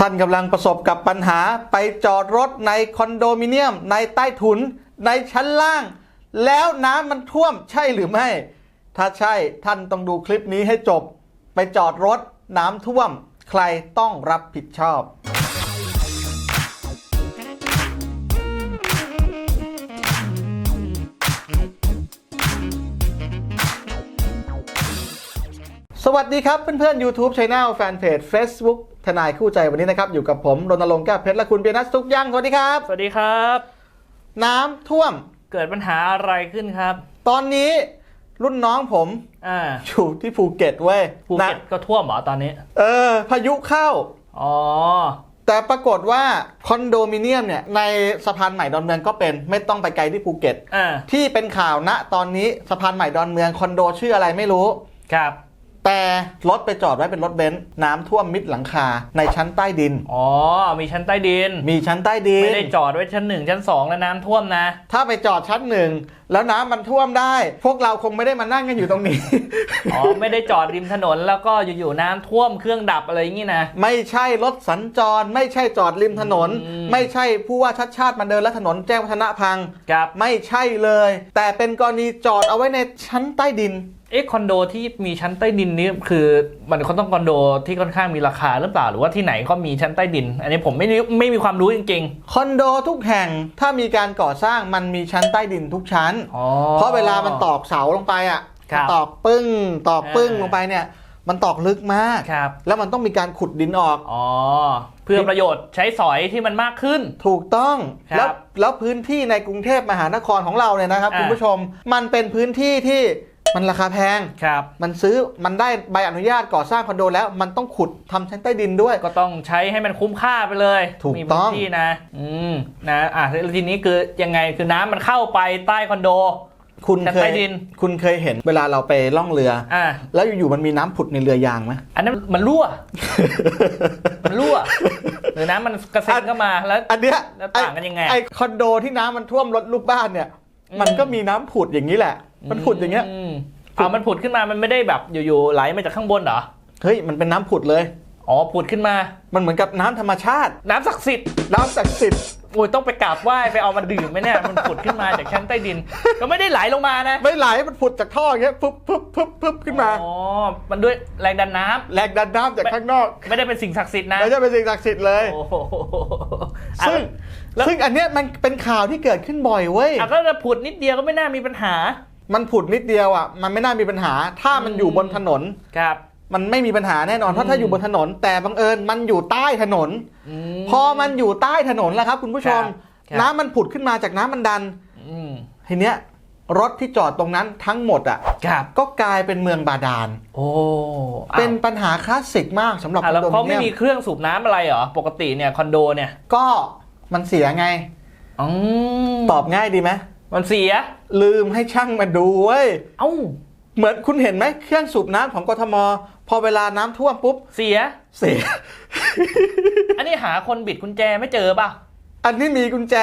ท่านกำลังประสบกับปัญหาไปจอดรถในคอนโดมิเนียม ในใต้ถุน ในชั้นล่าง แล้วน้ำมันท่วมใช่หรือไม่ ถ้าใช่ท่านต้องดูคลิปนี้ให้จบ ไปจอดรถน้ำท่วม ใครต้องรับผิดชอบ วัสดีครับเพื่อนๆ YouTube Channel แฟนเพจ Facebook ทนายคู่ใจวันนี้นะครับ อยู่กับผมรณรงค์แก้วเพชรและคุณเปียนัสทุกย่างสวัสดีครับ สวัสดีครับ น้ำท่วมเกิดปัญหาอะไรขึ้นครับ ตอนนี้รุ่นน้องผมอ่าอยู่ที่ภูเก็ตเว้ยภูเก็ตนะก็ท่วมเหรอตอนนี้ เออ พายุเข้า อ๋อ แต่ปรากฏว่าคอนโดมิเนียมเนี่ยในสะพานใหม่ดอนเมืองก็เป็นไม่ต้องไปไกลที่ภูเก็ต อ่า ที่เป็นข่าวณตอนนี้สะพานใหม่ดอนเมืองคอนโดชื่ออะไรไม่รู้ ครับ แต่รถไปจอดไว้เป็นรถเบนซ์น้ำท่วมมิดหลังคาในชั้นใต้ดิน อ๋อ มีชั้นใต้ดิน มีชั้นใต้ดิน ไม่ได้จอดไว้ชั้นหนึ่งชั้นสองแล้วน้ำท่วมนะ ถ้าไปจอดชั้นหนึ่ง แล้วน้ำมันท่วมได้ พวกเราคงไม่ได้มานั่งกันอยู่ตรงนี้ อ๋อ ไม่ได้จอดริมถนนแล้วก็อยู่ๆน้ำท่วมเครื่องดับอะไรอย่างงี้นะ ไม่ใช่รถสัญจร ไม่ใช่จอดริมถนนอืมไม่ใช่ผู้ว่าชัดชาติมาเดินแล้วถนนแจ้งวัฒนะพังครับไม่ใช่เลย แต่เป็นกรณีจอดเอาไว้ในชั้นใต้ดินเอ๊ะคอนโดที่มีชั้นใต้ดินนี้คือ มันเขาต้องคอนโดที่ค่อนข้างมีราคาหรือเปล่าหรือว่าที่ไหนก็มีชั้นใต้ดิน อันนี้ผมไม่รู้ไม่มีความรู้จริงคอนโดทุกแห่งถ้ามีการก่อสร้างมันมีชั้นใต้ดินทุกชั้นๆอ๋อเพราะเวลามันตอกเสาลงไปอะครับตอกปึ้งตอกปึ้งอ่าลงไปเนี่ย มันตอกลึกมากครับแล้วมันต้องมีการขุดดินออกอ๋อเพื่อประโยชน์ใช้สอยที่มันมากขึ้น ถูกต้องครับแล้วแล้วพื้นที่ในกรุงเทพมหานครของเราเนี่ยนะครับอ่าคุณผู้ชมมันเป็นพื้นที่ที่ มันราคาแพง ครับ มันซื้อ มันได้ใบอนุญาตก่อสร้างคอนโดแล้ว มันต้องขุดทำชั้นใต้ดินด้วย ก็ต้องใช้ให้มันคุ้มค่าไปเลย ถูกมีต้พื้องนที่นะ อืม นะ อะแล้วทีนี้คือยังไง คือน้ำมันเข้าไปใต้คอนโด คุณชั้นเคใต้ยดินคุณเคยเห็นเวลาเราไปล่องเรือ อะแล้วอยู่ๆมันมีน้ำผุดในเรือยางไหมอันนั้นมันรั่ว มันรั่ว หรือน้ำมันกระเซ็นเข้ามา แล้ว อันเนี้ยแล้วต่างกันยังไง ไอคอนโดที่น้ำมันท่วมรถลูกบ้านเนี่ยอืมมันก็มีน้ำผุดอย่างนี้แหละ มันผุดอย่างเงี้ยมเอามันผุดขึ้นมามันไม่ได้แบบอยู่ๆไหลมาจากข้างบนเหรอเฮ้ยมันเป็นน้ำผุดเลยอ๋อผุดขึ้นมา มันเหมือนกับน้ำธรรมชาติ น้ำศักดิ์สิทธิ์น้ำศักดิ์สิทธิ์โอ้ยต้องไปกราบไหว้ไปเอามาดื่มไหมเนี่ยมันผุดขึ้นมาจากชั้นใต้ดิน ก็ไม่ได้ไหลลงมานะ ไม่ไหลมันผุดจากท่ออย่างเงี้ยปุ๊บปุ๊บปุ๊บปุ๊บขึ้นมาอ๋อมันด้วยแรงดันน้ำแรงดันน้ำจากข้างนอก ไม่ได้เป็นสิ่งศักดิ์สิทธิ์นะไม่ใช่เป็นสิ่งศักดิ์สิทธิ์เลยโอ้โหซึ่งแล้วซึ่งอันเนี้ยมันเป็นข่าวที่เกิดขึ้นบ่อยเว้ยอะก็จะผุดนิดเดียวก็ไม่น่ามีปัญหา มันผุดนิดเดียวอะมันไม่น่ามีปัญหา ถ้ามันอยู่บนถนนครับ มันไม่มีปัญหาแน่นอนเพราะถ้าอยู่บนถนน แต่บังเอิญมันอยู่ใต้ถนนมพอมันอยู่ใต้ถนนแล้วครับ คุณผู้ชมครับครับน้ำมันผุดขึ้นมาจากน้ำมันดันอืมทีเนี้ยรถที่จอดตรงนั้นทั้งหมดอะครับก็กลายเป็นเมืองบาดาล โอ้ เป็นปัญหาคลาสสิกมากสำหรับคอะอนแล้วโดเขามิไม่เนียมีมเครื่องสูบน้ำอะไรเหรอ ปกติเนี่ยคอนโดเนี่ย ก็มันเสียไงอืมตอบง่ายดีไหมมันเสีย ลืมให้ช่างมาดูเว้ย เอ้า เหมือนคุณเห็นไหมเครื่องสูบน้ำของกทม พอเวลาน้ำท่วมปุ๊บ เสีย เสีย อันนี้หาคนบิดกุญแจไม่เจอป่ะ อันนี้มีกุญแจ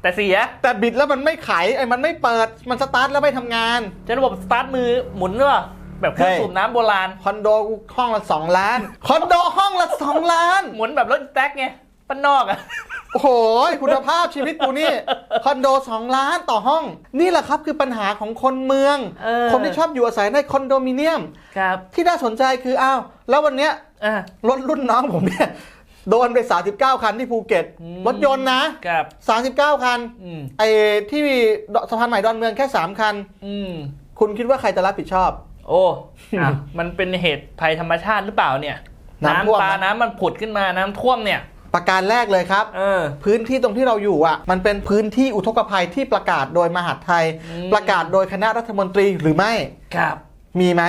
แต่เสีย แต่บิดแล้วมันไม่ไขไอ้มันไม่เปิดมันสตาร์ทแล้วไม่ทำงาน จะระบบสตาร์ทมือหมุนหรือเปล่าแบบเครื่องเฮ้ยสูบน้ำโบราณ คอนโดกูห้องละสองล้าน คอนโดห้องละสองล้าน หมุนแบบรถแท็กไงป้านนอกอะ โอ้โหคุณภาพชีวิตกูนี่คอนโด 2 ล้านต่อห้อง นี่แหละครับคือปัญหาของคนเมืองเออคนที่ชอบอยู่อาศัยในคอนโดมิเนียมครับที่น่าสนใจคืออ้าว แล้ววันเนี้ยอะรถรุ่นน้องผมเนี่ยโดนไป 39 คันที่ภูเก็ตอืมรถยนต์นะครับ39 คันอืมไอ้ที่สะพานใหม่ดอนเมืองแค่ 3 คันอืมคุณคิดว่าใครจะรับผิดชอบ โอ้อะมันเป็นเหตุภัยธรรมชาติหรือเปล่าเนี่ย น้ำท่วมน้ำปลานะน้ำมันผุดขึ้นมาน้ำท่วมเนี่ย ประการแรกเลยครับ เออ พื้นที่ตรงที่เราอยู่อะ มันเป็นพื้นที่อุทกภัยที่ประกาศโดยมหาดไทย อืม ประกาศโดยคณะรัฐมนตรีหรือไม่ ครับ มีไหม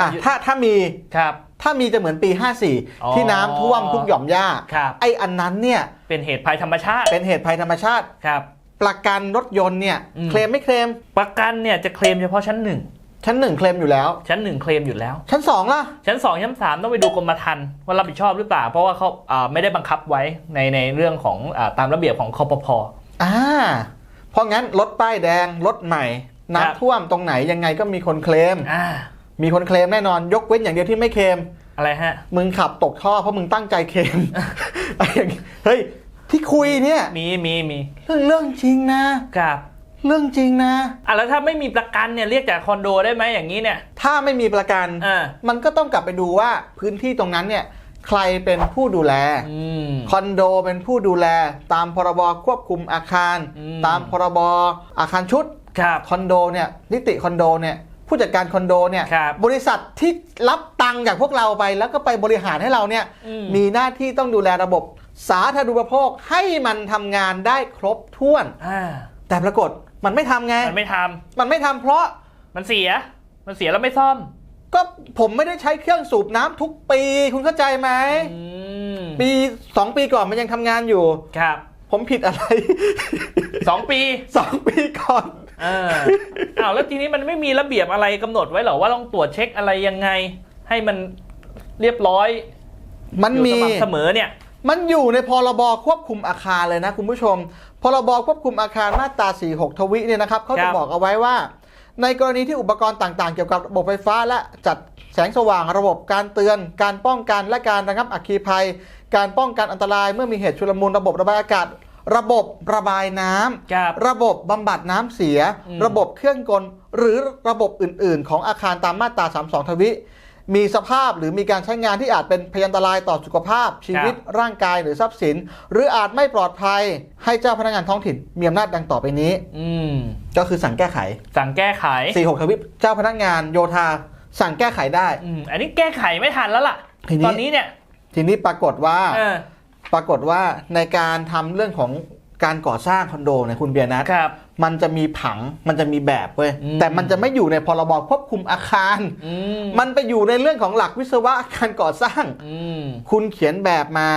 อะอยู่ถ้าถ้ามีครับ ถ้ามีจะเหมือนปี อ๋อ54 ที่น้ำท่วมทุกหย่อมหญ้า ครับ ไอ้อันนั้นเนี่ยเป็นเหตุภัยธรรมชาติเป็นเหตุภัยธรรมชาติ ครับ ประกันรถยนต์เนี่ยอืม เคลมไม่เคลมประกันเนี่ยจะเคลมเฉพาะชั้นหนึ่ง ชั้นหนึ่งเคลมอยู่แล้ว ชั้นหนึ่งเคลมอยู่แล้ว ชั้นสองล่ะ ชั้นสองชั้นสามต้องไปดูกรมธรรม์ว่ารับผิดชอบหรือเปล่า เพราะว่าเขาอ่าไม่ได้บังคับไว้ในในเรื่องของอาตามระเบียบของคอปพอ่าเพราะงั้นรถป้ายแดงรถใหม่ครับน้ำท่วมตรงไหนยังไงก็มีคนเคลมอ่ามีคนเคลมแน่นอนยกเว้นอย่างเดียวที่ไม่เคลมอะไรฮะ มึงขับตกท่อเพราะมึงตั้งใจเค็มอะไรอย่างงี้เฮ้ยที่คุยเนี่ยมีมีมีเรื่องเรื่องจริงนะครับ เรื่องจริงนะอะแล้วถ้าไม่มีประกันเนี่ยเรียกจากคอนโดได้ไหมอย่างนี้เนี่ย ถ้าไม่มีประกันอ่ามันก็ต้องกลับไปดูว่าพื้นที่ตรงนั้นเนี่ยใครเป็นผู้ดูแลอืมคอนโดเป็นผู้ดูแล ตามพรบควบคุมอาคารอืมตามพรบอาคารชุดครับคอนโดเนี่ยนิติคอนโดเนี่ยผู้จัดการคอนโดเนี่ยครับบริษัทที่รับตังค์จากพวกเราไป แล้วก็ไปบริหารให้เราเนี่ยอืมมีหน้าที่ต้องดูแลระบบสาธารณูปโภคให้มันทำงานได้ครบถ้วนอ่าแต่ปรากฏ มันไม่ทำไง มันไม่ทำมันไม่ทำเพราะมันเสีย มันเสียแล้วไม่ซ่อมก็ผมไม่ได้ใช้เครื่องสูบน้ำทุกปีคุณเข้าใจไหม อืมปีสองปีก่อนมันยังทำงานอยู่ ครับผมผิดอะไร สองปีสองปีก่อน เอออ้าวแล้วทีนี้มันไม่มีระเบียบอะไรกำหนดไว้เหรอว่าต้องตรวจเช็คอะไรยังไง ให้มันเรียบร้อยมันอยู่มี สม่ำเสมอเนี่ย มันอยู่ในพรบควบคุมอาคารเลยนะคุณผู้ชม พรบควบคุมอาคารมาตรา 46 ทวิเนี่ยนะครับเขาครัจะบบอกเอาไว้ว่า ในกรณีที่อุปกรณ์ต่างๆ เกี่ยวกับระบบไฟฟ้าและจัดแสงสว่างระบบการเตือน การป้องกันและการระงับอัคคีภัย การป้องกันอันตรายเมื่อมีเหตุชุลมุนระบบระบายอากาศ ระบบระบายน้ำครับระบบบำบัดน้ำเสียอืมระบบเครื่องกล หรือระบบอื่น ๆ ของอาคารตามมาตรา 32 ทวิ มีสภาพหรือมีการใช้งานที่อาจเป็นพยันตรายต่อสุขภาพ ชีวิตร่างกายหรือทรัพย์สิน หรืออาจไม่ปลอดภัยให้เจ้าพนักงานท้องถิ่นมีอำนาจดังต่อไปนี้ อืมก็คือสั่งแก้ไข สั่งแก้ไข46ทวิเจ้าพนักงานโยธาสั่งแก้ไขได้ อืมอันนี้แก้ไขไม่ทันแล้วล่ะทีนี้ ตอนนี้เนี่ย ทีนี้ปรากฏว่า เออ ปรากฏว่าในการทำเรื่องของ การก่อสร้างคอนโดเนี่ยคุณเบียร์นัทครับมันจะมีผังมันจะมีแบบเว้ยอืมแต่มันจะไม่อยู่ในพรบควบคุมอาคารอืมมันไปอยู่ในเรื่องของหลักวิศวะการก่อสร้างอืมคุณเขียนแบบมา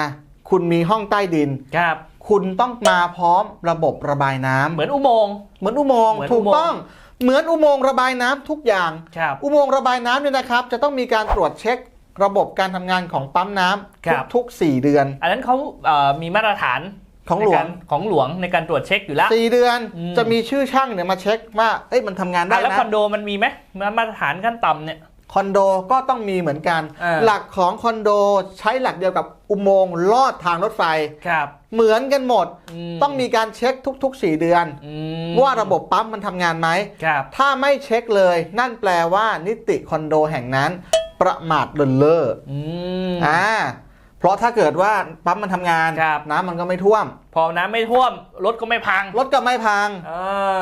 คุณมีห้องใต้ดินครับ คุณต้องมาพร้อมระบบระบายน้ำเหมือนอุโมงค์เหมือนอุโมงค์เหมือนถูอุกโมงค์ต้องเหมือนอุโมงค์ระบายน้ำทุกอย่างครับอุโมงค์ระบายน้ำเนี่ยนะครับ จะต้องมีการตรวจเช็คระบบการทำงานของปั๊มน้ครับำทุกๆ4เดือน อันนั้นเขาเอ่อมีมาตรฐาน ของหลวงในการของหลวงในการตรวจเช็คอยู่แล้ว4เดือนอืมจะมีชื่อช่างเนี่ยมาเช็คว่าเอ้ยมันทำงานได้อะแล้วนะคอนโดมันมีไหมมาตรฐานขั้นต่ำเนี่ยคอนโดก็ต้องมีเหมือนกันอ่าหลักของคอนโดใช้หลักเดียวกับอุโมงค์ลอดทางรถไฟครับ เหมือนกันหมดมต้องมีการเช็คทุก ๆ 4 เดือนอืมว่าระบบปั๊มมันทำงานไหมครับถ้าไม่เช็คเลย นั่นแปลว่านิติคอนโดแห่งนั้น ประมาทเลินเล่ออืมอ่า เพราะถ้าเกิดว่าปั๊มมันทำงานครับน้ำมันก็ไม่ท่วม พอน้ำไม่ท่วม รถก็ไม่พัง รถก็ไม่พังเอ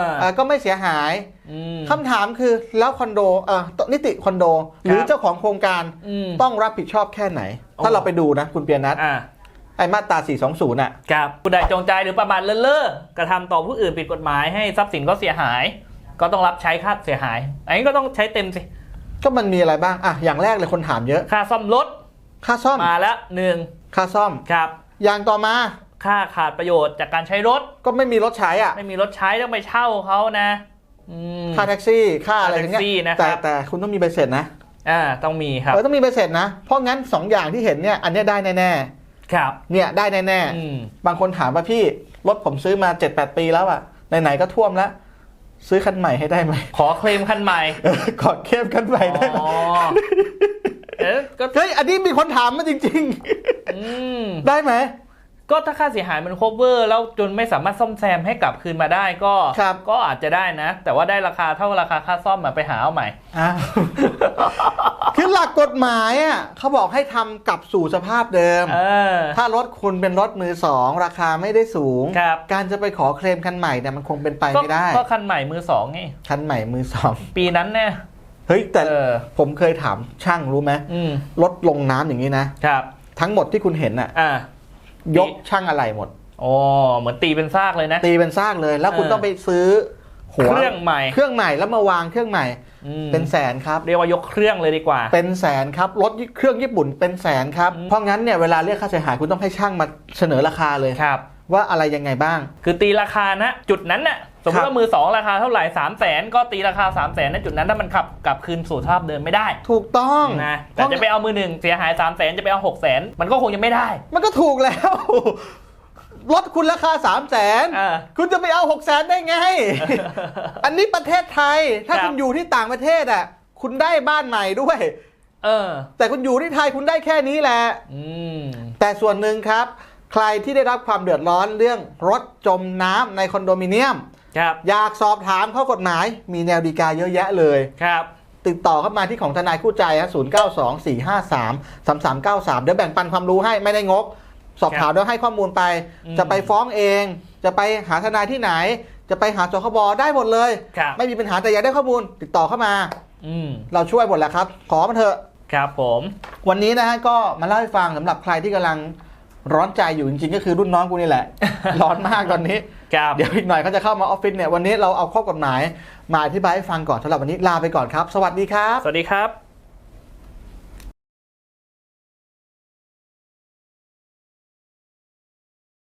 ออ่าก็ไม่เสียหายอืมคำถามคือแล้วคอนโดเอ่อนิติคอนโด หรือครับเจ้าของโครงการอืมต้องรับผิดชอบแค่ไหนโอ้ถ้าเราไปดูนะ คุณเปียนัทอ่าไอ้มาตรา 420น่ะ ครับผู้ใดจงใจหรือประมาทเลินเล่อกระทำต่อผู้อื่นผิดกฎหมายให้ทรัพย์สินเขาเสียหาย ก็ต้องรับใช้ค่าเสียหาย อันนี้ก็ต้องใช้เต็มสิ ก็มันมีอะไรบ้าง อะ อย่างแรกเลยคนถามเยอะ ค่าซ่อมรถ ค่าซ่อมมาแล้วหนึ่งค่าซ่อมครับอย่างต่อมาค่าขาดประโยชน์จากการใช้รถก็ไม่มีรถใช้อะ ไม่มีรถใช้ต้องไปเช่าเขานะอืมค่าแท็กซี่ค่าอะไรค่าแท็กซี่อย่างเงี้ยนะครับแต่แต่คุณต้องมีใบเสร็จนะอ่าต้องมีครับเออต้องมีใบเสร็จนะ เพราะงั้น 2 อย่างที่เห็นเนี่ยอันเนี้ยได้แน่ครับๆเนี่ยได้แน่อืมๆบางคนถามว่าพี่รถผมซื้อมา 7-8 ปีแล้วอะไหนๆก็ท่วมแล้วซื้อคันใหม่ให้ได้ไหมขอเคลมคันใหม่เออขอเข้มคันใหม่ได้ไหม อ๋อเอ๊ะก็เฮ้ยอันนี้มีคนถามมาจริง อืมๆ ได้ไหม ก็ถ้าค่าเสียหายมัน cover แล้วจนไม่สามารถซ่อมแซมให้กลับคืนมาได้ก็ ครับ ก็อาจจะได้นะ แต่ว่าได้ราคาเท่าราคาค่าซ่อมมาไปหาเอาใหม่อ้าวคือหลักกฎหมายอะเขาบอกให้ทำกลับสู่สภาพเดิม เออ ถ้ารถคุณเป็นรถมือสองราคาไม่ได้สูง ครับ การจะไปขอเคลมคันใหม่เนี่ยมันคงเป็นไปก็ไม่ได้ ก็คันใหม่มือสองไงคันใหม่มือสอง ปีนั้นเนี่ย เฮ้ยแต่เออ ผมเคยถามช่างรู้ไหมอืมรถลงน้ำอย่างนี้นะครับทั้งหมดที่คุณเห็นน่ะ อ่ายกช่างอะไรหมด อ๋อเหมือนตีเป็นซากเลยนะ ตีเป็นซากเลยแล้วคุณเออต้องไปซื้อหัวเครื่องใหม่ เครื่องใหม่แล้วมาวางเครื่องใหม่ อืมเป็นแสนครับ เรียกว่ายกเครื่องเลยดีกว่า เป็นแสนครับรถเครื่องญี่ปุ่นเป็นแสนครับ อืม เพราะงั้นเนี่ยเวลาเรียกค่าเสียหายคุณต้องให้ช่างมาเสนอราคาเลย ครับ ว่าอะไรยังไงบ้าง คือตีราคานะจุดนั้นน่ะส มมครัติบว่ามือสองราคาเท่าไหร่สามแสนก็ตีราคา3ามแสนในจุดนั้นถ้ามันขับกลับคืนสู่สภาพเดิมไม่ได้ ถูกต้องนะแต่จะไปเอามือหนึ่งเสียหาย3ามแสนจะไปเอา6กแสนมันก็คงยังไม่ได้ มันก็ถูกแล้วรถคุณราคา3 0 0แสนอ่าคุณจะไปเอา6 0แสนได้ไง อันนี้ประเทศไทย ถ้าครับคุณอยู่ที่ต่างประเทศอะ คุณได้บ้านใหม่ด้วย เออ แต่คุณอยู่ที่ไทยคุณได้แค่นี้แหละอืมแต่ส่วนหนึ่งครับ ใครที่ได้รับความเดือดร้อนเรื่องรถจมน้ำในคอนโดมิเนียม ครับอยากสอบถามข้อกฎหมาย มีแนวดีกาเยอะแยะเลยครับ ติดต่อเข้ามาที่ของทนายคู่ใจฮะ0 9 2 4 5 3 3 3 9 3เดี๋ยวแบ่งปันความรู้ให้ไม่ได้งก สอบถามแล้วให้ข้อมูลไปอืมจะไปฟ้องเอง จะไปหาทนายที่ไหน จะไปหาสคบได้หมดเลยครับไม่มีปัญหาแต่อยากได้ข้อมูล ติดต่อเข้ามาอืมเราช่วยหมดแหละครับ ขอมาเถอะครับผม วันนี้นะฮะก็มาเล่าให้ฟังสำหรับใครที่กำลังร้อนใจอยู่จริงๆ ก็คือรุ่นน้องกูนี่แหละ ร้อนมากตอนนี้ครับ เดี๋ยวอีกหน่อยเขาจะเข้ามาออฟฟิศเนี่ยวันนี้เราเอาข้อกฎหมายมาอธิบายให้ฟังก่อนสำหรับวันนี้ลาไปก่อนครับ สวัสดีครับ สวัสดีครับ